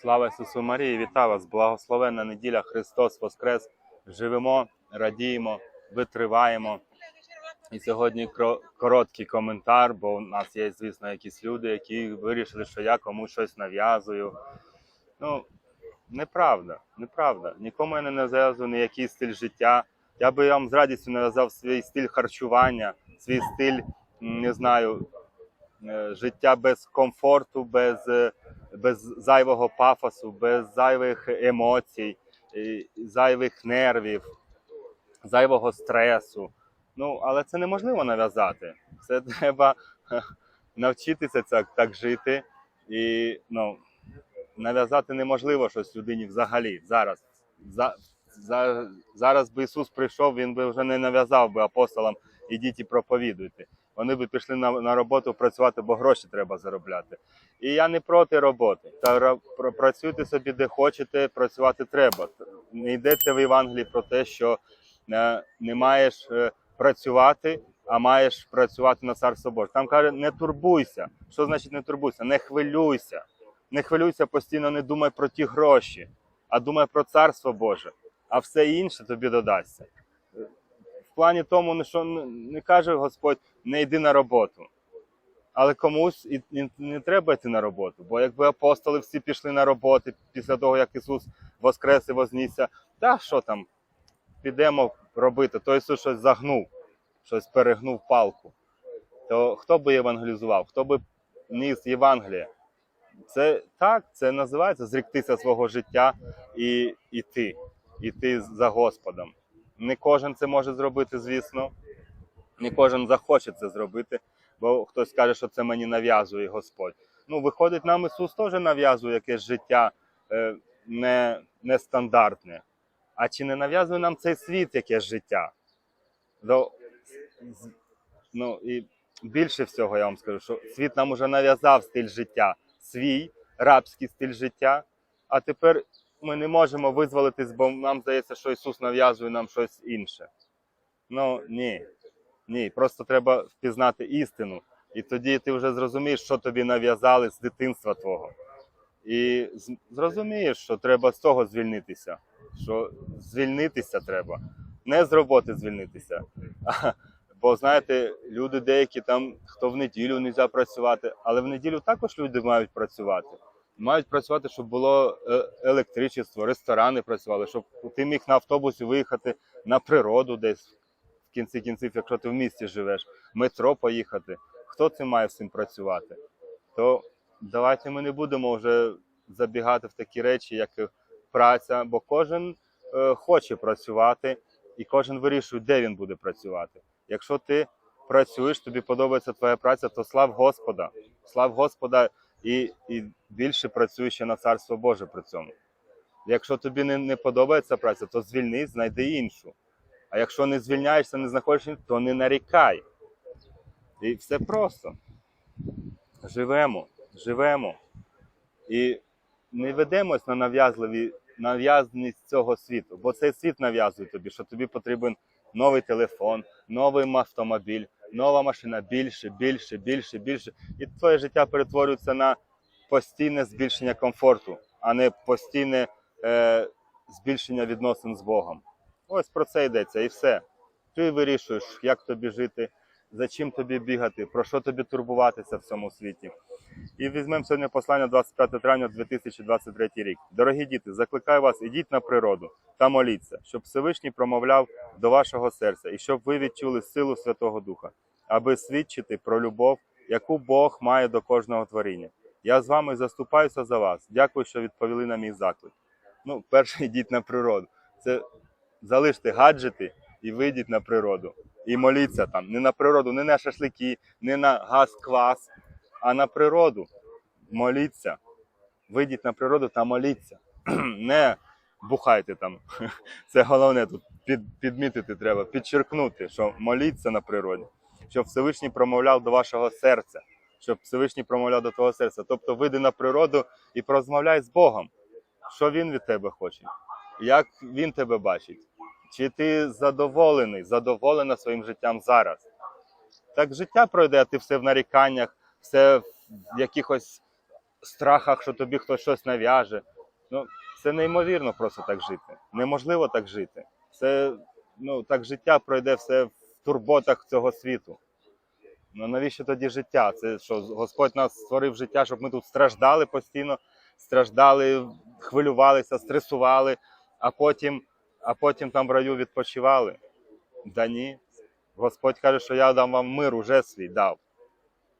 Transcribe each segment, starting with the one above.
Слава Ісусу Марії, вітаю вас! Благословенна неділя Христос Воскрес! Живемо, радіємо, витриваємо. І сьогодні короткий коментар, бо у нас є, звісно, якісь люди, які вирішили, що я комусь щось нав'язую. Ну, неправда, неправда. Нікому я не нав'язую ніякий стиль життя. Я би вам з радістю нав'язав свій стиль харчування, свій стиль, не знаю, е, життя без комфорту, без, е, без зайвого пафосу, без зайвих емоцій, е, зайвих нервів, зайвого стресу. Ну, але це неможливо нав'язати. Це треба навчитися так, так жити. І ну, нав'язати неможливо щось людині взагалі. Зараз. За, за, зараз би Ісус прийшов, Він би вже не нав'язав би апостолам ідіть і проповідуйте. Вони би пішли на, на роботу працювати, бо гроші треба заробляти. І я не проти роботи. Та працюйте собі де хочете, працювати треба. Не йдеться в Євангелії про те, що е, не маєш е, працювати, а маєш працювати на царство Боже. Там каже, не турбуйся. Що значить не турбуйся? Не хвилюйся. Не хвилюйся постійно, не думай про ті гроші, а думай про царство Боже, а все інше тобі додасться. Плані тому, що не- каже Господь, не йди на роботу. Але комусь і, не треба йти на роботу. Бо якби апостоли всі пішли на роботи після того, як Ісус воскрес і вознісся, та що там, підемо робити, то Ісус щось загнув, щось перегнув палку. То хто би євангелізував, хто би ніс Євангеліє? Це так, це називається зріктися свого життя і йти, іти за Господом. Не кожен це може зробити, звісно. Не кожен захоче це зробити, бо хтось каже, що це мені нав'язує Господь. Ну, виходить, нам Ісус теж нав'язує якесь життя е, не, нестандартне. А чи не нав'язує нам цей світ якесь життя? До, ну, і більше всього я вам скажу, що світ нам уже нав'язав стиль життя, свій рабський стиль життя, а тепер ми не можемо визволитись, бо нам здається, що Ісус нав'язує нам щось інше. Ну ні. Ні, просто треба впізнати істину. І тоді ти вже зрозумієш, що тобі нав'язали з дитинства твого. І зрозумієш, що треба з цього звільнитися. Що звільнитися треба. Не з роботи звільнитися. Бо знаєте, люди деякі там, хто в неділю не можна працювати, але в неділю також люди мають працювати. Мають працювати, щоб було е, електричество, ресторани працювали, щоб ти міг на автобусі виїхати на природу десь в кінці кінців, якщо ти в місті живеш, метро поїхати. Хто цим має всім працювати? То давайте ми не будемо вже забігати в такі речі, як праця, бо кожен е, хоче працювати і кожен вирішує, де він буде працювати. Якщо ти працюєш, тобі подобається твоя праця, то слав Господа. Слав Господа і, і більше працюй ще на царство Боже при цьому. Якщо тобі не, не подобається праця, то звільнись, знайди іншу. А якщо не звільняєшся, не знаходиш, то не нарікай. І все просто. Живемо, живемо. І не ведемось на нав'язливі нав'язаність цього світу, бо цей світ нав'язує тобі, що тобі потрібен новий телефон, новий автомобіль, нова машина більше, більше, більше, більше. І твоє життя перетворюється на постійне збільшення комфорту, а не постійне е, збільшення відносин з Богом. Ось про це йдеться, і все. Ти вирішуєш, як тобі жити, за чим тобі бігати, про що тобі турбуватися в цьому світі. І візьмемо сьогодні послання 25 травня 2023 рік. Дорогі діти, закликаю вас, ідіть на природу та моліться, щоб Всевишній промовляв до вашого серця і щоб ви відчули силу Святого Духа, аби свідчити про любов, яку Бог має до кожного творіння. Я з вами заступаюся за вас. Дякую, що відповіли на мій заклик. Ну, перше, йдіть на природу. Це залиште гаджети і вийдіть на природу. І моліться там. Не на природу, не на шашлики, не на газ-квас, а на природу. Моліться. Вийдіть на природу та моліться. Не бухайте там. Це головне тут під, підмітити треба, підчеркнути, що моліться на природі, щоб Всевишній промовляв до вашого серця, щоб Всевишній промовляв до твого серця. Тобто вийди на природу і порозмовляй з Богом, що Він від тебе хоче, як Він тебе бачить. Чи ти задоволений, задоволена своїм життям зараз? Так життя пройде, а ти все в наріканнях, все в якихось страхах, що тобі хтось щось нав'яже. Ну, це неймовірно просто так жити. Неможливо так жити. Це ну, так життя пройде все в турботах цього світу. Ну навіщо тоді життя? Це що Господь нас створив життя, щоб ми тут страждали постійно, страждали, хвилювалися, стресували, а потім, а потім там в раю відпочивали. Да ні. Господь каже, що я дам вам мир, уже свій дав.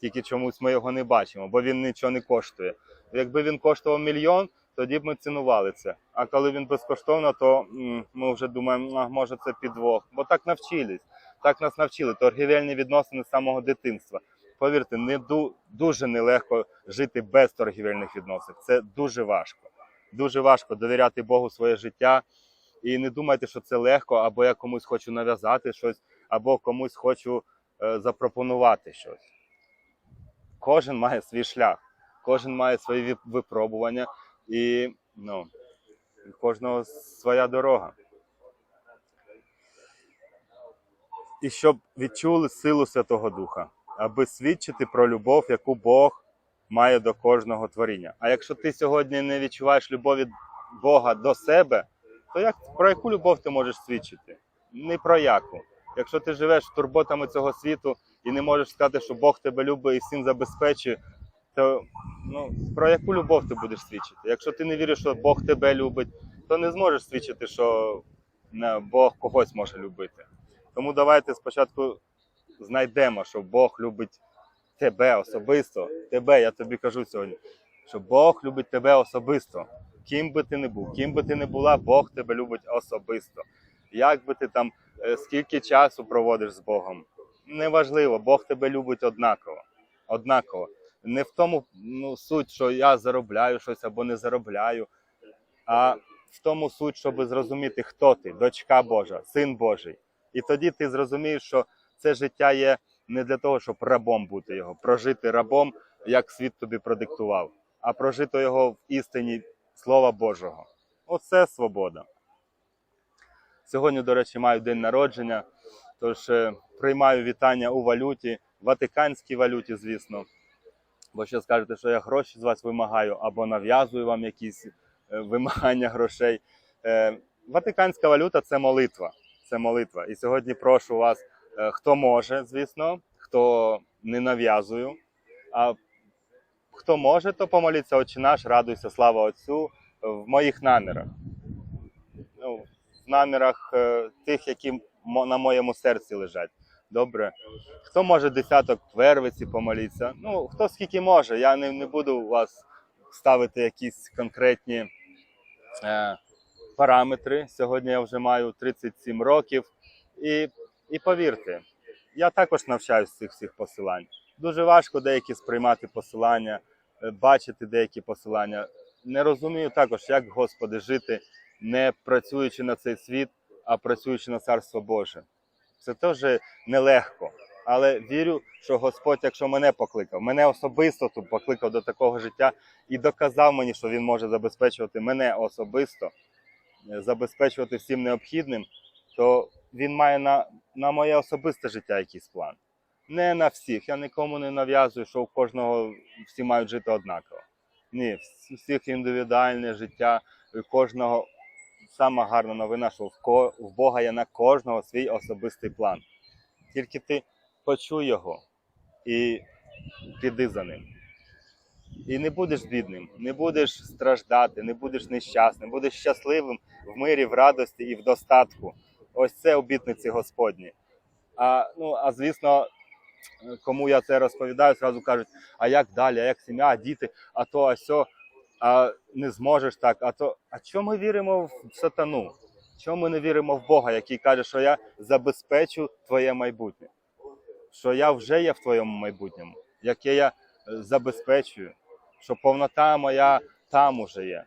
Тільки чомусь ми його не бачимо, бо він нічого не коштує. Якби він коштував мільйон, тоді б ми цінували це. А коли він безкоштовно, то ми вже думаємо, а може це підвох. Бо так навчились, так нас навчили. Торгівельні відносини з самого дитинства. Повірте, не ду, дуже нелегко жити без торгівельних відносин. Це дуже важко. Дуже важко довіряти Богу своє життя. І не думайте, що це легко, або я комусь хочу нав'язати щось, або комусь хочу е, запропонувати щось. Кожен має свій шлях, кожен має свої випробування, і ну, кожного своя дорога. І щоб відчули силу Святого Духа, аби свідчити про любов, яку Бог має до кожного творіння. А якщо ти сьогодні не відчуваєш любові Бога до себе, то як про яку любов ти можеш свідчити? Не про яку. Якщо ти живеш турботами цього світу і не можеш сказати, що Бог тебе любить і всім забезпечує, то ну, про яку любов ти будеш свідчити? Якщо ти не віриш, що Бог тебе любить, то не зможеш свідчити, що Бог когось може любити. Тому давайте спочатку знайдемо, що Бог любить тебе особисто. Тебе, я тобі кажу сьогодні, що Бог любить тебе особисто. Ким би ти не був, ким би ти не була, Бог тебе любить особисто. Як би ти там, е, скільки часу проводиш з Богом, неважливо, Бог тебе любить однаково. Однаково. Не в тому ну, суть, що я заробляю щось або не заробляю, а в тому суть, щоб зрозуміти, хто ти, дочка Божа, син Божий. І тоді ти зрозумієш, що це життя є не для того, щоб рабом бути його, прожити рабом, як світ тобі продиктував, а прожити його в істині Слова Божого. Оце свобода. Сьогодні, до речі, маю день народження, тож е, приймаю вітання у валюті, ватиканській валюті, звісно. Бо ще скажете, що я гроші з вас вимагаю або нав'язую вам якісь е, вимагання грошей. Е, Ватиканська валюта це молитва. Це молитва. І сьогодні прошу вас, хто може, звісно, хто не нав'язую. А хто може, то помоліться, Отче наш, радуйся, слава Отцю в моїх намірах. Ну, в намірах е, тих, які на моєму серці лежать. Добре. Хто може десяток вервиці помоліться? Ну, хто скільки може. Я не, не буду вас ставити якісь конкретні е, параметри. Сьогодні я вже маю 37 років. І, і повірте, я також навчаюся цих всіх посилань. Дуже важко деякі сприймати посилання, е, бачити деякі посилання. Не розумію також, як Господи жити, не працюючи на цей світ, а працюючи на Царство Боже. Це теж нелегко. Але вірю, що Господь, якщо мене покликав, мене особисто тут покликав до такого життя і доказав мені, що Він може забезпечувати мене особисто, е, забезпечувати всім необхідним, то він має на, на моє особисте життя якийсь план. Не на всіх. Я нікому не нав'язую, що у кожного всі мають жити однаково. Ні, вс- всіх індивідуальне життя, у кожного сама гарна новина, що в Бога є на кожного свій особистий план. Тільки ти почуй його і піди за ним. І не будеш бідним, не будеш страждати, не будеш нещасним, будеш щасливим в мирі, в радості і в достатку. Ось це обітниці Господні. А, ну, а звісно, кому я це розповідаю, зразу кажуть, а як далі, а як сім'я, діти, а то, а сьо, а не зможеш так, а то. А чому ми віримо в сатану? Чому ми не віримо в Бога, який каже, що я забезпечу твоє майбутнє? Що я вже є в твоєму майбутньому, яке я е, забезпечую, що повнота моя там уже є.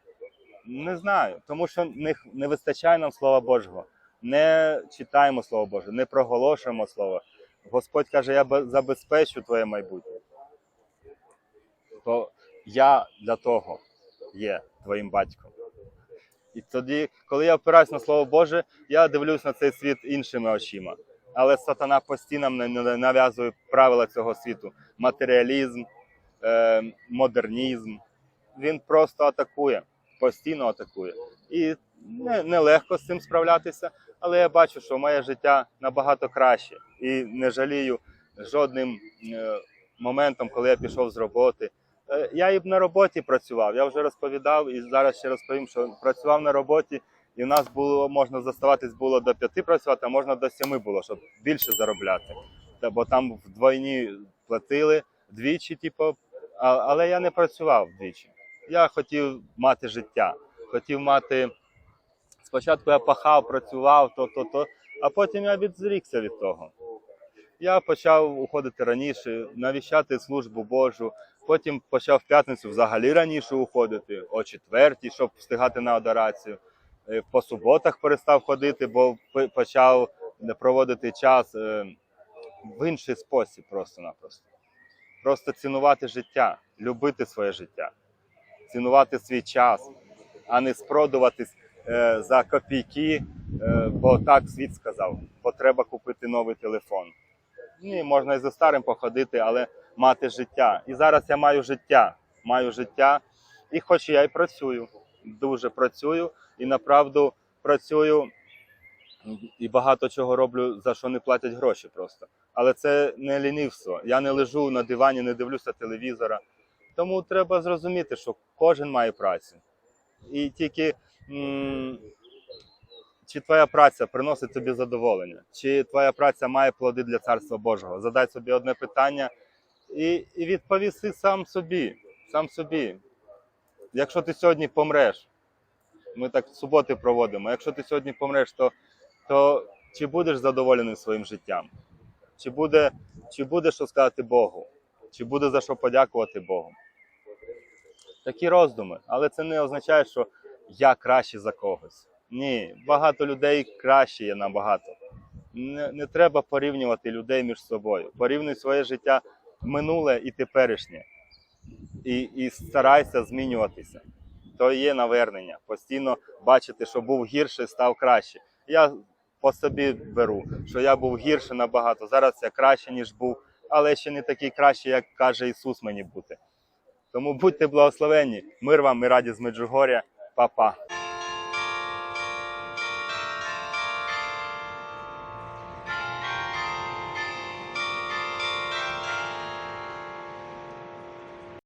Не знаю, тому що не, не вистачає нам Слова Божого. Не читаємо Слово Боже, не проголошуємо Слово. Господь каже, я забезпечу твоє майбутнє. То я для того є твоїм батьком. І тоді, коли я опираюсь на Слово Боже, я дивлюсь на цей світ іншими очима. Але сатана постійно мені нав'язує правила цього світу: матеріалізм, е, модернізм, він просто атакує, постійно атакує. І не, нелегко з цим справлятися, але я бачу, що моє життя набагато краще і не жалію жодним е, моментом, коли я пішов з роботи. Е, Я і на роботі працював. Я вже розповідав і зараз ще розповім, що працював на роботі, і в нас було можна заставатись було до п'яти працювати, а можна до семи було, щоб більше заробляти. Бо там вдвойні платили двічі, типу, але я не працював вдвічі. Я хотів мати життя, хотів мати. Спочатку я пахав, працював, то, то, то, а потім я відзрікся від того. Я почав уходити раніше, навіщати службу Божу. Потім почав в п'ятницю взагалі раніше уходити, о четвертій, щоб встигати на адорацію. Е, По суботах перестав ходити, бо почав проводити час е, в інший спосіб, просто-напросто. Просто цінувати життя, любити своє життя, цінувати свій час, а не спродуватись за копійки, е, бо так світ сказав, бо треба купити новий телефон. Ні, можна і за старим походити, але мати життя. І зараз я маю життя. Маю життя, і хоч я і працюю, дуже працюю, і направду працюю і багато чого роблю, за що не платять гроші просто. Але це не лінивство. Я не лежу на дивані, не дивлюся телевізора. Тому треба зрозуміти, що кожен має працю. І тільки чи твоя праця приносить тобі задоволення, чи твоя праця має плоди для царства Божого. Задай собі одне питання і, і відповіси сам собі. Сам собі. Якщо ти сьогодні помреш, ми так суботи проводимо. Якщо ти сьогодні помреш, то, то чи будеш задоволений своїм життям? Чи буде, чи буде що сказати Богу? Чи буде за що подякувати Богу? Такі роздуми. Але це не означає, що я краще за когось. Ні, багато людей краще є набагато. Не, не треба порівнювати людей між собою. Порівнюй своє життя минуле і теперішнє. І, і старайся змінюватися. То є навернення. Постійно бачити, що був гірше, став краще. Я по собі беру, що я був гірше набагато. Зараз я краще, ніж був, але ще не такий кращий, як каже Ісус мені бути. Тому будьте благословенні. Мир вам і раді з Меджугоря. papá.